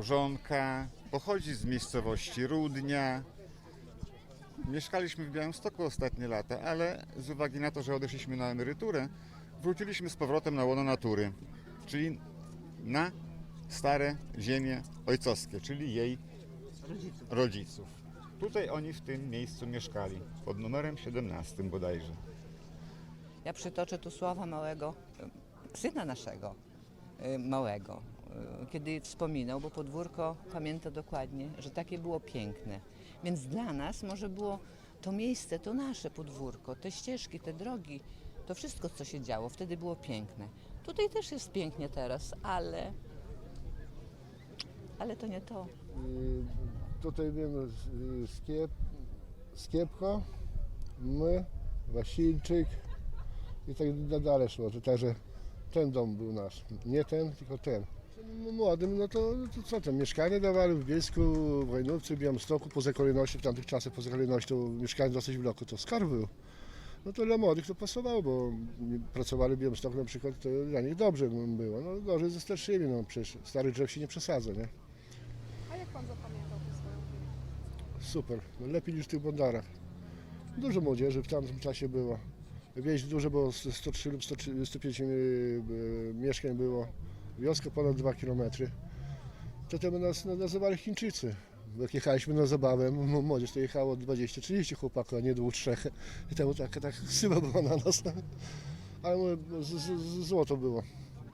małżonka, pochodzi z miejscowości Rudnia. Mieszkaliśmy w Białymstoku ostatnie lata, ale z uwagi na to, że odeszliśmy na emeryturę, wróciliśmy z powrotem na łono natury, czyli na stare ziemie ojcowskie, czyli jej rodziców. Tutaj oni w tym miejscu mieszkali, pod numerem 17 bodajże. Ja przytoczę tu słowa małego, syna naszego, e, małego, kiedy wspominał, bo podwórko pamięta dokładnie, że takie było piękne. Więc dla nas może było to miejsce, to nasze podwórko, te ścieżki, te drogi, to wszystko, co się działo, wtedy było piękne. Tutaj też jest pięknie teraz, ale, ale to nie to. I tutaj wiem y, Skiep, Skiepko, my, Wasilczyk i tak da- dalej szło. To także ten dom był nasz. Nie ten, tylko ten. Młodym, no to, to co tam, mieszkanie dawali w Bielsku, w Wojnówce, w Białymstoku, poza kolejnością, w tamtych czasach poza kolejnością mieszkanie dosyć w bloku, to skarb był. No to dla młodych to pasowało, bo pracowali w Białymstoku na przykład, to dla nich dobrze było. No gorzej ze starszymi, no przecież stary drzew się nie przesadza, nie? A jak pan zapamiętał tę swoją wieś? Super, no lepiej niż w tych bondarach. Dużo młodzieży w tamtym czasie było. Wieś dużo było, 103 lub 103 105 yy, mieszkań było. Wioska ponad 2 km. To temu nas nazywali Chińczycy. Jak jechaliśmy na zabawę, młodzież to jechało 20-30 chłopaków, a nie dwóch, trzech. I temu tak, tak syła była na nas. Ale z, złoto było.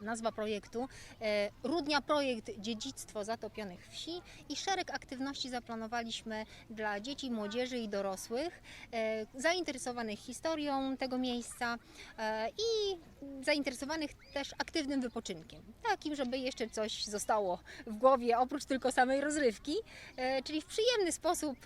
Nazwa projektu e, Rudnia Projekt Dziedzictwo Zatopionych Wsi i szereg aktywności zaplanowaliśmy dla dzieci, młodzieży i dorosłych e, zainteresowanych historią tego miejsca e, i zainteresowanych też aktywnym wypoczynkiem. Takim, żeby jeszcze coś zostało w głowie oprócz tylko samej rozrywki, czyli w przyjemny sposób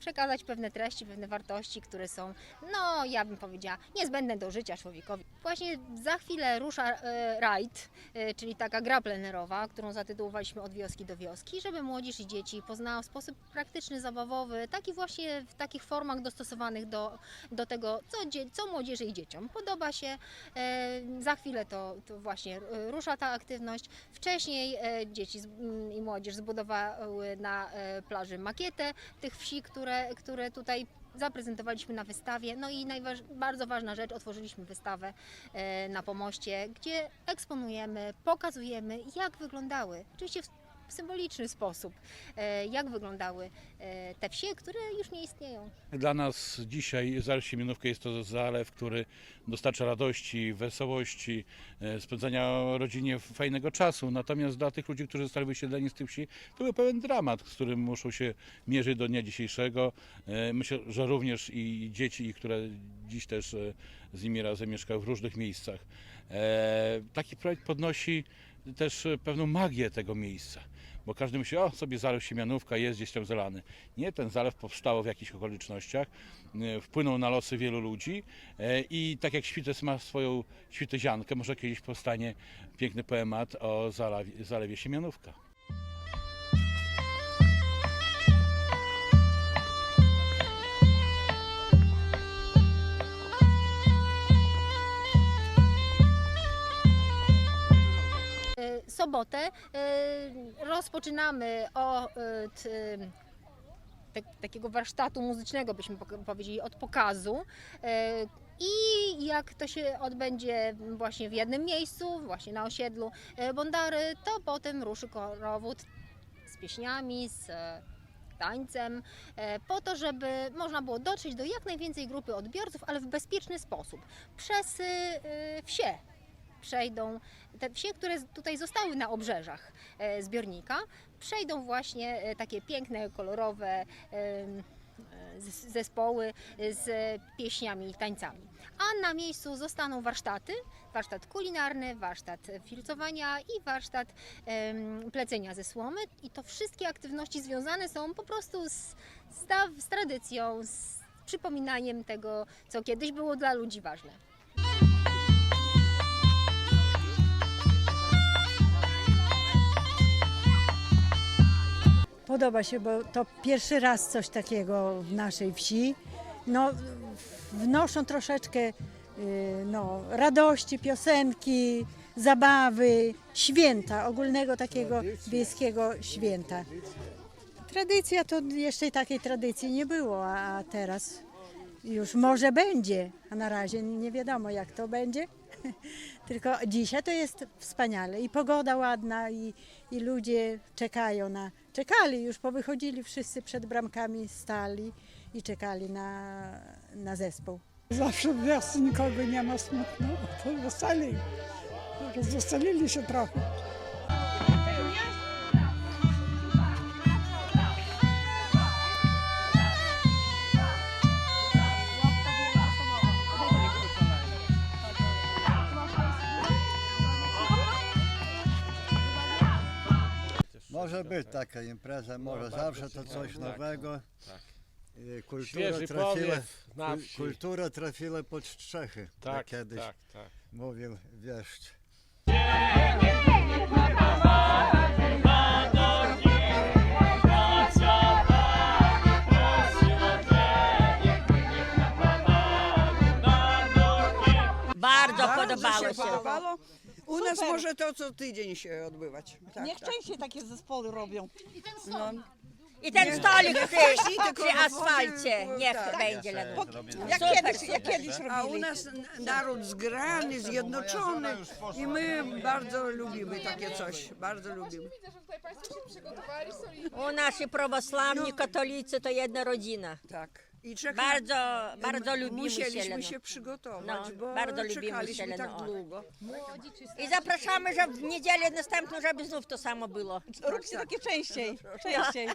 przekazać pewne treści, pewne wartości, które są, no ja bym powiedziała, niezbędne do życia człowiekowi. Właśnie za chwilę rusza e, rajd, e, czyli taka gra plenerowa, którą zatytułowaliśmy Od wioski do wioski, żeby młodzież i dzieci poznała w sposób praktyczny, zabawowy, taki właśnie w takich formach dostosowanych do, do tego, co, co młodzieży i dzieciom podoba się. E, za chwilę to, to właśnie rusza ta aktywność. Wcześniej e, dzieci z- m, i młodzież zbudowały na e, plaży makietę tych wsi, które, które tutaj zaprezentowaliśmy na wystawie. No i bardzo ważna rzecz, otworzyliśmy wystawę e, na pomoście, gdzie eksponujemy, pokazujemy, jak wyglądały, oczywiście w w symboliczny sposób, e, jak wyglądały e, te wsie, które już nie istnieją. Dla nas dzisiaj Zalew Siemienówka jest to zalew, który dostarcza radości, wesołości, e, spędzania rodzinie fajnego czasu. Natomiast dla tych ludzi, którzy zostali wysiedleni z tych wsi, to był pewien dramat, z którym muszą się mierzyć do dnia dzisiejszego. Myślę, że również i dzieci, które dziś też z nimi razem mieszkają w różnych miejscach. Taki projekt podnosi też pewną magię tego miejsca. Bo każdy myśli, o sobie zalew Siemianówka jest gdzieś tam zalany. Nie, ten zalew powstał w jakichś okolicznościach, e, wpłynął na losy wielu ludzi e, i tak jak Śwites ma swoją świteziankę, może kiedyś powstanie piękny poemat o zalewie, zalewie Siemianówka. Sobotę e, rozpoczynamy od e, tak, takiego warsztatu muzycznego, byśmy powiedzieli, od pokazu. I jak to się odbędzie właśnie w jednym miejscu, właśnie na osiedlu Bondary, to potem ruszy korowód z pieśniami, z tańcem, po to, żeby można było dotrzeć do jak najwięcej grupy odbiorców, ale w bezpieczny sposób, przez wsie przejdą, te wsie, które tutaj zostały na obrzeżach e, zbiornika, przejdą właśnie e, takie piękne, kolorowe e, zespoły z pieśniami i tańcami. A na miejscu zostaną warsztaty, warsztat kulinarny, warsztat filcowania i warsztat plecenia ze słomy i to wszystkie aktywności związane są po prostu z, z, z tradycją, z przypominaniem tego, co kiedyś było dla ludzi ważne. Podoba się, bo to pierwszy raz coś takiego w naszej wsi. No, wnoszą troszeczkę y, no, radości, piosenki, zabawy, święta, ogólnego takiego wiejskiego święta. Tradycja to jeszcze takiej tradycji nie było, a teraz już może będzie, a na razie nie wiadomo jak to będzie. Tylko dzisiaj to jest wspaniale i pogoda ładna i, i ludzie czekają na, czekali już, powychodzili wszyscy przed bramkami, stali i czekali na, na zespół. Zawsze w nikogo nie ma smutno, to weseli. Rozweselili się trochę. Może być taka impreza, może zawsze to coś nowego. I Kultura Świeży trafiła, powiew na kul- wsi. kultura trafiła pod strzechy, Tak, kiedyś tak, tak. mówił wieszcz. Bardzo podobało się się. podobało. U nas może to co tydzień się odbywać. Tak, Niech tak. częściej takie zespoły robią. No. I ten Nie- stolik przy, przy na asfalcie wodzie, niech tak. będzie. Lena. Jak Super, kiedyś, jak super. kiedyś A u robili. nas n- naród zgrany, zjednoczony i my bardzo lubimy takie coś. Bardzo lubimy. U nas i prawosławni, katolicy to jedna rodzina. Tak. I czeka- Bardzo, bardzo lubimy się. Musieliśmy Leno. się przygotować, No, bo bardzo lubimy czekaliśmy tak długo. I zapraszamy, żeby w niedzielę następną, żeby znów to samo było. Róbcie takie częściej, częściej.